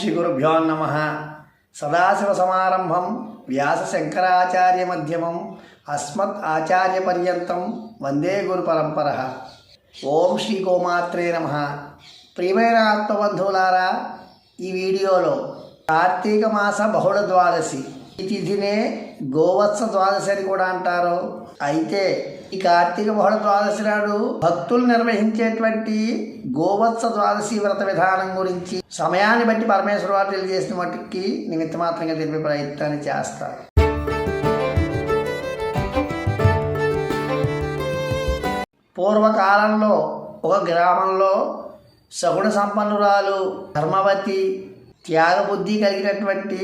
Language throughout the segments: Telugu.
శ్రీ గురుభ్యో నమ సదాశివసమారంభం వ్యాస శంకరాచార్య మధ్యమం అస్మత్ ఆచార్య పర్యంతం వందే గురు పరంపర ఓం శ్రీ గోమాత్రే నమ ప్రియమైన ఆత్మబంధువులారా ఈ వీడియోలో కార్తీక మాస బహుళ ద్వాదశి। ఈ తిథినే గోవత్స ద్వాదశి అని కూడా అంటారు. అయితే ఈ కార్తీక బహుళ ద్వాదశి నాడు భక్తులు నిర్వహించేటువంటి గోవత్స ద్వాదశి వ్రత విధానం గురించి సమయాన్ని బట్టి పరమేశ్వర వారు తెలియజేసిన మట్టుకి నిమిత్త మాత్రంగా తెలిపే ప్రయత్నాన్ని చేస్తారు. పూర్వకాలంలో ఒక గ్రామంలో సగుణ సంపన్నురాలు ధర్మవతి త్యాగబుద్ధి కలిగినటువంటి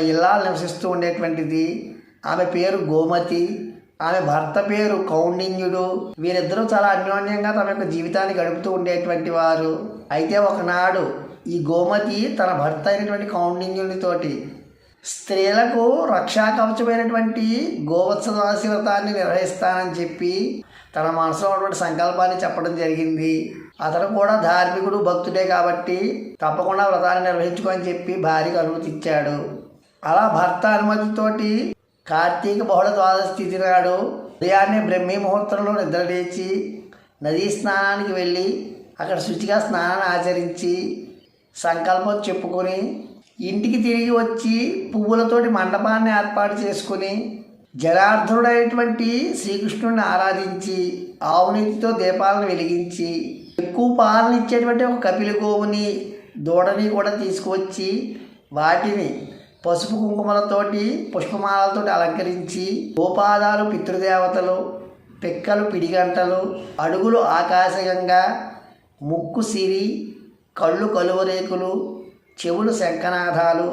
ఇల్లాలు నివసిస్తూ ఉండేటువంటిది. ఆమె పేరు గోమతి. ఆమె భర్త పేరు కౌండిన్యుడు. వీరిద్దరూ చాలా అన్యోన్యంగా తమ యొక్క జీవితాన్ని గడుపుతూ ఉండేటువంటి వారు. అయితే ఒకనాడు ఈ గోమతి తన భర్త అయినటువంటి కౌండిన్యునితోటి స్త్రీలకు రక్షా కవచమైనటువంటి గోవత్సవాసి వ్రతాన్ని నిర్వహిస్తానని చెప్పి తన మనసులో ఉన్నటువంటి సంకల్పాన్ని చెప్పడం జరిగింది. అతను కూడా ధార్మికుడు భక్తుడే కాబట్టి తప్పకుండా వ్రతాన్ని నిర్వహించుకొని చెప్పి భార్యకు అనుమతి ఇచ్చాడు అలా భర్త అనుమతితోటి కార్తీక బహుళ ద్వాదశ తిథి నాడు ఉదయాన్నే బ్రహ్మీ ముహూర్తంలో నిద్రలేచి నదీ స్నానానికి వెళ్ళి అక్కడ శుచిగా స్నానాన్ని ఆచరించి సంకల్పం చెప్పుకొని ఇంటికి తిరిగి వచ్చి పువ్వులతోటి మండపాన్ని ఏర్పాటు చేసుకుని జనార్దనుడైనటువంటి శ్రీకృష్ణుడిని ఆరాధించి ఆవునీతితో దీపాలను వెలిగించి ఎక్కువ పాలనిచ్చేటువంటి ఒక కపిల గోవుని దూడని కూడా తీసుకువచ్చి వాటిని పసుపు కుంకుమలతోటి పుష్పమాలతోటి అలంకరించి గోపాదాలు పితృదేవతలు పిక్కలు పిడిగంటలు అడుగులు ఆకాశగంగా ముక్కు సిరి కళ్ళు కలువరేకులు చెవులు శంఖనాథాలు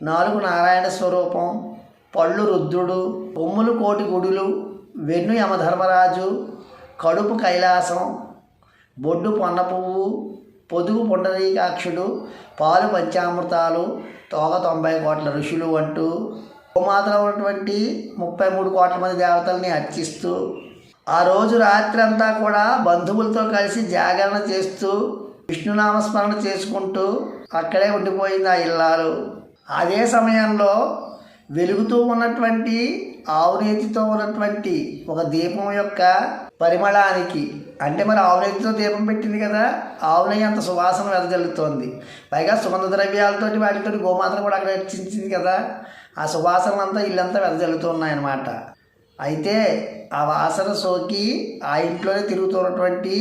నాలుగు నారాయణ స్వరూపం పళ్ళు రుద్రుడు కొమ్ములు కోటి గుడులు వెన్ను యమధర్మరాజు కడుపు కైలాసం బొడ్డు పొన్న పువ్వు పొదుగు పుండరీకాక్షుడు పాలు పంచామృతాలు తోగ తొంభై కోట్ల ఋషులు అంటూ గోమాతలో ఉన్నటువంటి ముప్పై మూడు కోట్ల మంది దేవతల్ని అర్చిస్తూ ఆ రోజు రాత్రి అంతా కూడా బంధువులతో కలిసి జాగరణ చేస్తూ విష్ణునామస్మరణ చేసుకుంటూ అక్కడే ఉండిపోయింది ఆ ఇల్లాలు. అదే సమయంలో వెలుగుతూ ఉన్నటువంటి ఆవునేతితో ఉన్నటువంటి ఒక దీపం యొక్క పరిమళానికి అంటే మరి ఆవునేతితో దీపం పెట్టింది కదా ఆవునే అంత సువాసన వెదజల్లుతోంది. పైగా సుగంధ ద్రవ్యాలతోటి వాటితో గోమాతను కూడా అక్కడ రక్షించింది కదా. ఆ సువాసన అంతా ఇల్లంతా వెదజల్లుతున్నాయన్నమాట. అయితే ఆ వాసన సోకి ఆ ఇంట్లోనే తిరుగుతున్నటువంటి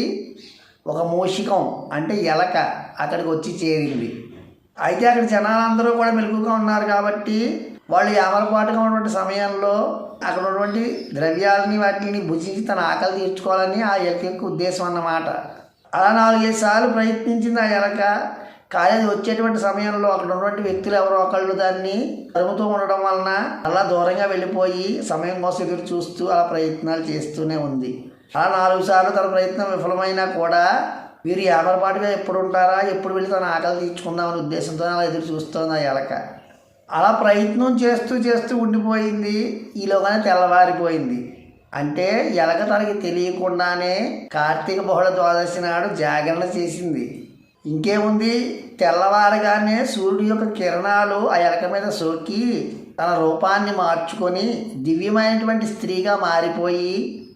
ఒక మూషికం అంటే ఎలక అక్కడికి వచ్చి చేరింది. అయితే అక్కడ జనాలందరూ కూడా మెలుగుగా ఉన్నారు కాబట్టి వాళ్ళు యామరపాటుగా ఉన్నటువంటి సమయంలో అక్కడ ఉన్నటువంటి ద్రవ్యాలని వాటిని భుజించి తన ఆకలి తీర్చుకోవాలని ఆ ఎలక యొక్క ఉద్దేశం అన్నమాట. అలా నాలుగైదు సార్లు ప్రయత్నించింది ఆ ఎలక కానీ అది వచ్చేటువంటి సమయంలో అక్కడ ఉన్నటువంటి వ్యక్తులు ఎవరో ఒకళ్ళు దాన్ని తరుముతూ ఉండడం వలన అలా దూరంగా వెళ్ళిపోయి సమయం కోసం ఎదురు చూస్తూ అలా ప్రయత్నాలు చేస్తూనే ఉంది. అలా నాలుగు సార్లు తన ప్రయత్నం విఫలమైనా కూడా వీరు యామరపాటుగా ఎప్పుడు ఉంటారా? ఎప్పుడు వెళ్ళి తన ఆకలి తీర్చుకుందామనే ఉద్దేశంతో అలా ఎదురు చూస్తోంది ఆ ఎలక అలా ప్రయత్నం చేస్తూ చేస్తూ ఉండిపోయింది. ఈలోగానే తెల్లవారిపోయింది. అంటే ఎలక తనకి తెలియకుండానే కార్తీక బహుళ ద్వాదశి నాడు జాగరణ చేసింది. ఇంకేముంది? తెల్లవారగానే సూర్యుడి యొక్క కిరణాలు ఆ ఎలక మీద సోకి తన రూపాన్ని మార్చుకొని దివ్యమైనటువంటి స్త్రీగా మారిపోయి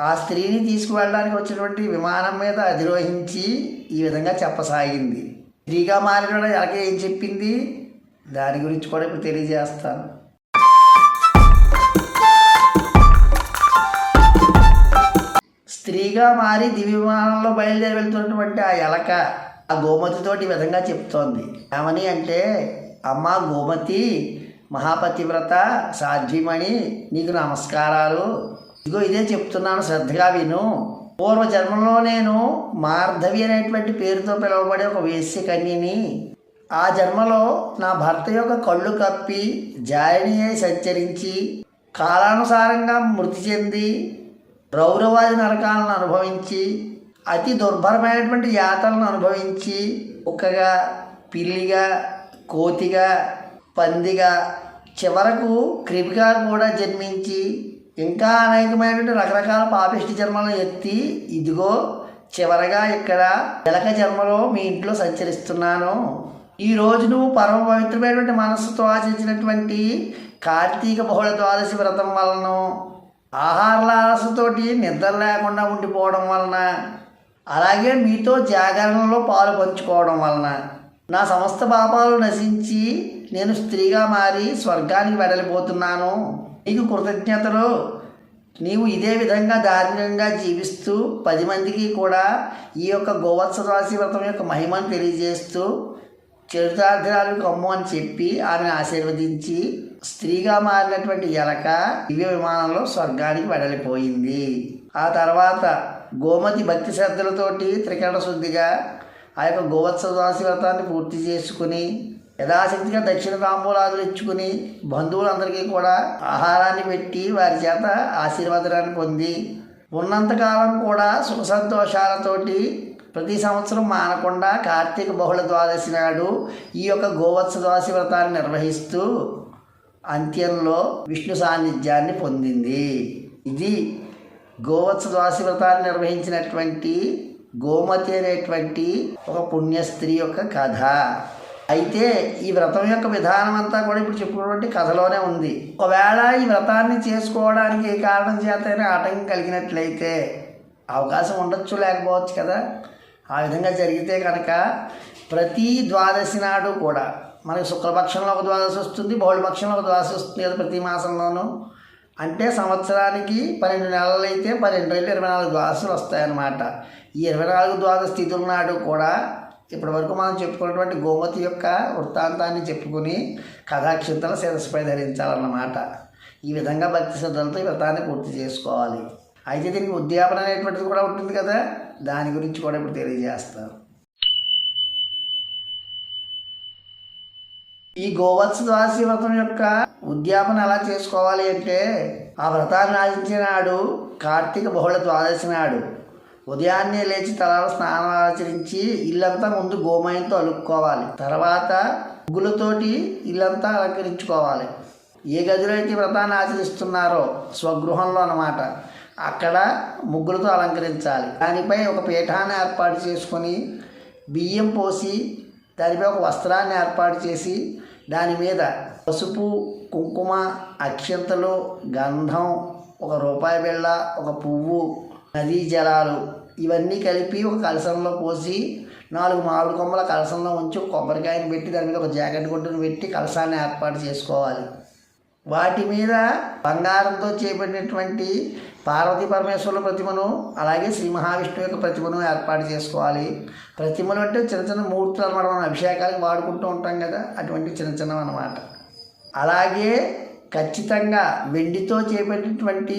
ఆ స్త్రీని తీసుకువెళ్ళడానికి వచ్చినటువంటి విమానం మీద అధిరోహించి ఈ విధంగా చెప్పసాగింది. స్త్రీగా మారిన ఎలక ఏం చెప్పింది? దాని గురించి కూడా ఇప్పుడు తెలియజేస్తాను. స్త్రీగా మారి దివ్యమానంలో బయలుదేరి వెళ్తున్నటువంటి ఆ ఎలక ఆ గోమతితోటి ఈ విధంగా చెప్తోంది. ఏమని అంటే అమ్మ గోమతి మహాపతివ్రత సాధ్యమణి నీకు నమస్కారాలు. ఇదిగో ఇదే చెప్తున్నాను శ్రద్ధగా విను. పూర్వ జన్మలో నేను మార్ధవి అనేటువంటి పేరుతో పిలువబడే ఒక వేశ్య కన్యని ఆ జన్మలో నా భర్త యొక్క కళ్ళు కప్పి జాయిని అయి సంచరించి కాలానుసారంగా మృతి చెంది రౌరవాది నరకాలను అనుభవించి అతి దుర్భరమైనటువంటి యాతలను అనుభవించి కుక్కగా పిల్లిగా కోతిగా పందిగా చివరకు క్రిమిగా కూడా జన్మించి ఇంకా అనేకమైనటువంటి రకరకాల పాపిష్టి జన్మలను ఎత్తి ఇదిగో చివరగా ఇక్కడ ఎలక జన్మలో మీ ఇంట్లో సంచరిస్తున్నాను. ఈ నువ్వు పరమ పవిత్రమైనటువంటి మనస్సుతో ఆచరించినటువంటి కార్తీక బహుళ ద్వాదశి వ్రతం వలన ఆహారలాసతోటి నిద్ర లేకుండా ఉండిపోవడం వలన అలాగే మీతో జాగరణలో పాలు పంచుకోవడం వలన నా సమస్త పాపాలు నశించి నేను స్త్రీగా మారి స్వర్గానికి వెడలిపోతున్నాను. నీకు కృతజ్ఞతలు. నీవు ఇదే విధంగా ధార్మికంగా జీవిస్తూ పది మందికి కూడా ఈ యొక్క గోవత్స రాశి వ్రతం యొక్క మహిమను తెలియజేస్తూ చరితార్థాలకు కమ్ము అని చెప్పి ఆమెను ఆశీర్వదించి స్త్రీగా మారినటువంటి ఎలక దివ్య విమానంలో స్వర్గానికి వెడలిపోయింది. ఆ తర్వాత గోమతి భక్తి శ్రద్ధలతోటి త్రికరణ శుద్ధిగా ఆ యొక్క గోవత్స వ్రతాన్ని పూర్తి చేసుకుని యథాశక్తిగా దక్షిణ తాంబూలాదులు ఇచ్చుకుని బంధువులందరికీ కూడా ఆహారాన్ని పెట్టి వారి చేత ఆశీర్వాదాన్ని పొంది ఉన్నంతకాలం కూడా సుఖ సంతోషాలతోటి ప్రతి సంవత్సరం మానకుండా కార్తీక బహుళ ద్వాదశి నాడు ఈ యొక్క గోవత్స ద్వాదశి వ్రతాన్ని నిర్వహిస్తూ అంత్యంలో విష్ణు సాన్నిధ్యాన్ని పొందింది. ఇది గోవత్స ద్వాదశి వ్రతాన్ని నిర్వహించినటువంటి గోమతి అనేటువంటి ఒక పుణ్య స్త్రీ యొక్క కథ. అయితే ఈ వ్రతం యొక్క విధానం అంతా కూడా ఇప్పుడు చెప్పుకున్నటువంటి కథలోనే ఉంది. ఒకవేళ ఈ వ్రతాన్ని చేసుకోవడానికి ఏ కారణం చేతైనా ఆటంకం కలిగినట్లయితే అవకాశం ఉండొచ్చు లేకపోవచ్చు కదా? ఆ విధంగా జరిగితే కనుక ప్రతి ద్వాదశి నాడు కూడా మనకి శుక్లపక్షంలో ఒక ద్వాదశి వస్తుంది బహుళపక్షంలో ఒక ద్వాదశి వస్తుంది కదా ప్రతి మాసంలోనూ. అంటే సంవత్సరానికి పన్నెండు నెలలు అయితే పన్నెండు రెండు ఇరవై నాలుగు ద్వాదశులు వస్తాయన్నమాట. ఈ ఇరవై నాలుగు ద్వాదశ తిథుల నాడు కూడా ఇప్పటి వరకు మనం చెప్పుకున్నటువంటి గోమతి యొక్క వృత్తాంతాన్ని చెప్పుకుని కథాక్షింతల శిరస్సుపై ధరించాలన్నమాట. ఈ విధంగా భక్తి శ్రద్ధలతో ఈ వ్రతాన్ని పూర్తి చేసుకోవాలి. అయితే దీనికి ఉద్యాపన అనేటువంటిది కూడా ఉంటుంది కదా. దాని గురించి కూడా ఇప్పుడు తెలియజేస్తారు ఈ గోవత్స ద్వాసి వ్రతం యొక్క ఉద్యాపన ఎలా చేసుకోవాలి అంటే ఆ వ్రతాన్ని ఆచరించిన నాడు కార్తీక బహుళ ద్వాదశి నాడు ఉదయాన్నే లేచి తలాల స్నానం ఆచరించి ఇల్లంతా ముందు గోమయంతో అలుక్కోవాలి. తర్వాత ముగ్గులతోటి ఇల్లంతా అలంకరించుకోవాలి. ఏ గదిలో అయితే ఈ వ్రతాన్ని ఆచరిస్తున్నారో స్వగృహంలో అన్నమాట. అక్కడ ముగ్గులతో అలంకరించాలి. దానిపై ఒక పీఠాన్ని ఏర్పాటు చేసుకొని బియ్యం పోసి దానిపై ఒక వస్త్రాన్ని ఏర్పాటు చేసి దాని మీద పసుపు కుంకుమ అక్షంతలు గంధం ఒక రూపాయి బిళ్ళ ఒక పువ్వు నదీ జలాలు ఇవన్నీ కలిపి ఒక కలసంలో పోసి నాలుగు మామిడి కొమ్మల కలసంలో ఉంచి కొబ్బరికాయను కొబ్బరికాయని పెట్టి దాని మీద ఒక జాకెట్ గుడ్డను పెట్టి కలసాన్ని ఏర్పాటు చేసుకోవాలి. వాటి మీద బంగారంతో చేపట్టినటువంటి పార్వతీ పరమేశ్వరుల ప్రతిమను అలాగే శ్రీ మహావిష్ణువు యొక్క ప్రతిమను ఏర్పాటు చేసుకోవాలి. ప్రతిమలు అంటే చిన్న చిన్న మూర్తులు అనమాట మనం అభిషేకాలకు వాడుకుంటూ ఉంటాం కదా అటువంటి చిన్న చిన్నవి అనమాట అలాగే ఖచ్చితంగా వెండితో చేపట్టినటువంటి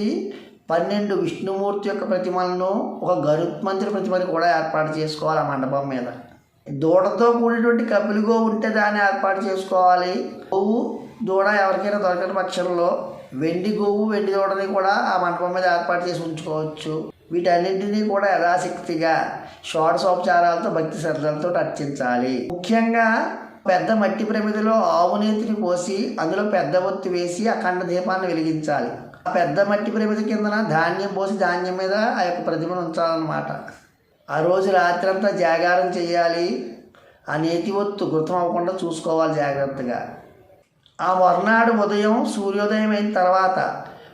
పన్నెండు విష్ణుమూర్తి యొక్క ప్రతిమలను ఒక గరుత్మంతుడి ప్రతిమని కూడా ఏర్పాటు చేసుకోవాలి ఆ మండపం మీద. దూడతో కూడినటువంటి కపిలుగో ఉంటే దాన్ని ఏర్పాటు చేసుకోవాలి. గోవు దూడ ఎవరికైనా దొరకని పక్షంలో వెండి గోవు వెండి దూడని కూడా ఆ మండపం మీద ఏర్పాటు చేసి ఉంచుకోవచ్చు. వీటన్నింటినీ కూడా యథాశక్తిగా షోడశోపచారాలతో భక్తి శ్రద్ధలతో అర్చించాలి ముఖ్యంగా పెద్ద మట్టి ప్రమిదిలో ఆవునేతిని పోసి అందులో పెద్ద ఒత్తి వేసి అఖండ దీపాన్ని వెలిగించాలి. ఆ పెద్ద మట్టి ప్రమిది కిందన ధాన్యం పోసి ధాన్యం మీద ఆ యొక్క ప్రతిమను ఉంచాలన్నమాట. ఆ రోజు రాత్రంతా జాగారం చేయాలి. ఆ నేతి ఒత్తు గుర్తం అవ్వకుండా చూసుకోవాలి జాగ్రత్తగా. ఆ మర్నాడు ఉదయం సూర్యోదయం అయిన తర్వాత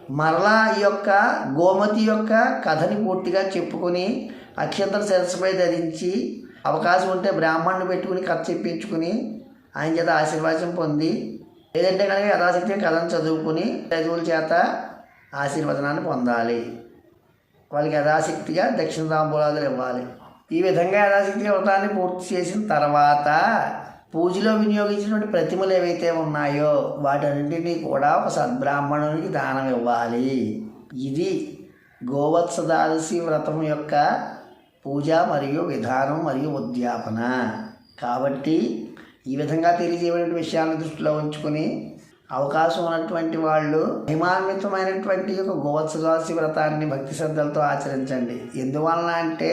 మరలా ఈ యొక్క గోమతి యొక్క కథని పూర్తిగా చెప్పుకొని అక్షంతర శిరస్సుపై ధరించి అవకాశం ఉంటే బ్రాహ్మణ్ణి పెట్టుకుని కథ చెప్పించుకుని ఆయన చేత ఆశీర్వాదం పొంది లేదంటే కనుక యథాశక్తిగా కథను చదువుకుని చదువుల చేత ఆశీర్వచనాన్ని పొందాలి. వాళ్ళకి యథాశక్తిగా దక్షిణ తాంబూలాదులు ఇవ్వాలి. ఈ విధంగా యథాశక్తిగా వ్రతాన్ని పూర్తి చేసిన తర్వాత పూజలో వినియోగించినటువంటి ప్రతిమలు ఏవైతే ఉన్నాయో వాటన్నింటినీ కూడా ఒక సద్బ్రాహ్మణునికి దానం ఇవ్వాలి. ఇది గోవత్సదాదశి వ్రతం యొక్క పూజ మరియు విధానం మరియు ఉద్యాపన. కాబట్టి ఈ విధంగా తెలియజేయబడిన విషయాలను దృష్టిలో ఉంచుకొని అవకాశం ఉన్నటువంటి వాళ్ళు మహిమాన్వితమైనటువంటి యొక్క గోవత్సదాసి వ్రతాన్ని భక్తి శ్రద్ధలతో ఆచరించండి. ఎందువలన అంటే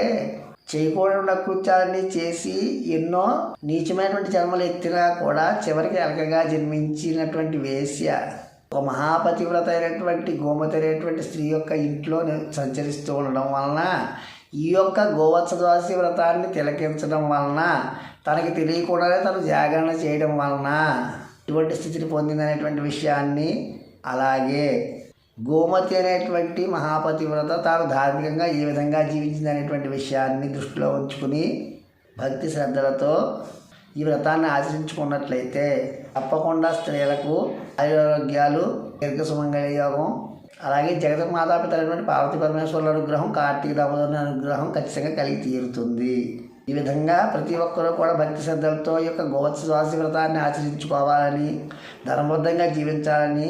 చేయకూడని కృత్యాలన్నీ చేసి ఎన్నో నీచమైనటువంటి జన్మలు ఎత్తినా కూడా చివరికి ఎలకగా జన్మించినటువంటి వేశ్య. ఒక మహాపతివ్రత అయినటువంటి గోమతి అనేటువంటి స్త్రీ యొక్క ఇంట్లో సంచరిస్తూ ఉండడం వలన ఈ యొక్క గోవత్స వ్రతాన్ని తిలకించడం వలన తనకి తెలియకుండానే తను జాగరణ చేయడం వలన ఇటువంటి స్థితిని పొందిందనేటువంటి విషయాన్ని అలాగే గోమతి అనేటువంటి మహాపతివ్రత తాను ధార్మికంగా ఏ విధంగా జీవించింది అనేటువంటి విషయాన్ని దృష్టిలో ఉంచుకుని భక్తి శ్రద్ధలతో ఈ వ్రతాన్ని ఆచరించుకున్నట్లయితే తప్పకుండా స్త్రీలకు ఆరోగ్యాలు దీర్ఘ సుమంగళ యోగం అలాగే జగత్ మాతాపిత అయినటువంటి పార్వతీ పరమేశ్వరుల అనుగ్రహం కార్తీక దామోదరుని అనుగ్రహం ఖచ్చితంగా కలిగి తీరుతుంది. ఈ విధంగా ప్రతి ఒక్కరూ కూడా భక్తి శ్రద్ధలతో ఈ యొక్క గోవత్సవాసి వ్రతాన్ని ఆచరించుకోవాలని ధర్మబద్ధంగా జీవించాలని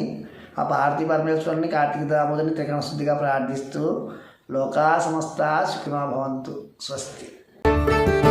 ఆ భారతీ పరమేశ్వరుని కార్తీక దామోదరిని త్రికరణ శుద్ధిగా ప్రార్థిస్తూ లోకా సమస్త సుఖినో భవంతు. స్వస్తి.